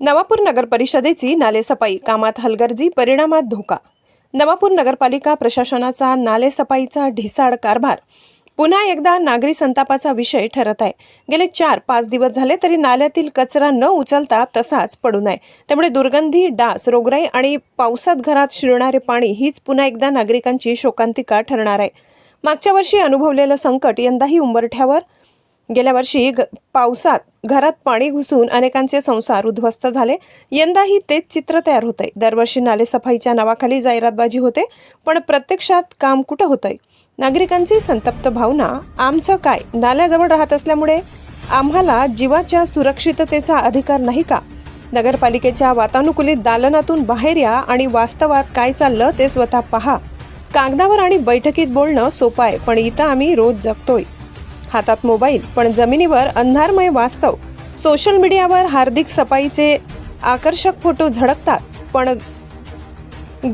नवापूर नगर परिषदेची नालेसफाई कामात हलगर्जी परिणामात धोका. नवापूर नगरपालिका प्रशासनाचा नालेसफाईचा ढिसाळ कारभार. पुन्हा एकदा नागरी संतापाचा विषय ठरत आहे. गेले चार पाच दिवस झाले तरी नाल्यातील कचरा न उचलता तसाच पडून आहे त्यामुळे दुर्गंधी डास रोगराई आणि पावसात घरात शिरणारे पाणी हीच पुन्हा एकदा नागरिकांची शोकांतिका ठरणार आहे. मागच्या वर्षी अनुभवलेलं संकट यंदाही उंबरठ्यावर गेल्या वर्षी ग पावसात घरात पाणी घुसून अनेकांचे संसार उद्ध्वस्त झाले. यंदाही तेच चित्र तयार होतंय. दरवर्षी नालेसफाईच्या नावाखाली जाहिरातबाजी होते पण प्रत्यक्षात काम कुठं होतंय? नागरिकांची संतप्त भावना आमचं काय? नाल्याजवळ राहत असल्यामुळे आम्हाला जीवाच्या सुरक्षिततेचा अधिकार नाही का? नगरपालिकेच्या वातानुकूलित दालनातून बाहेर या आणि वास्तवात काय चाललं ते स्वतः पहा. कागदावर आणि बैठकीत बोलणं सोपं आहे पण इथं आम्ही रोज जगतोय. हातात मोबाईल पण जमिनीवर अंधारमय वास्तव. सोशल मीडियावर हार्दिक सफाईचे आकर्षक फोटो झडकतात पण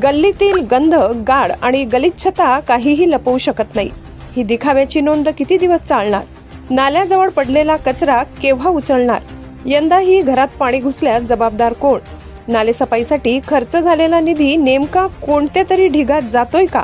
गल्लीतील गंध गाड आणि गलिच्छता काहीही लपवू शकत नाही. ही दिखाव्याची नोंद किती दिवस चालणार? नाल्याजवळ पडलेला कचरा केव्हा उचलणार? यंदाही घरात पाणी घुसल्यास जबाबदार कोण? नालेसफाईसाठी खर्च झालेला निधी नेमका कोणत्या तरी ढिगात जातोय का?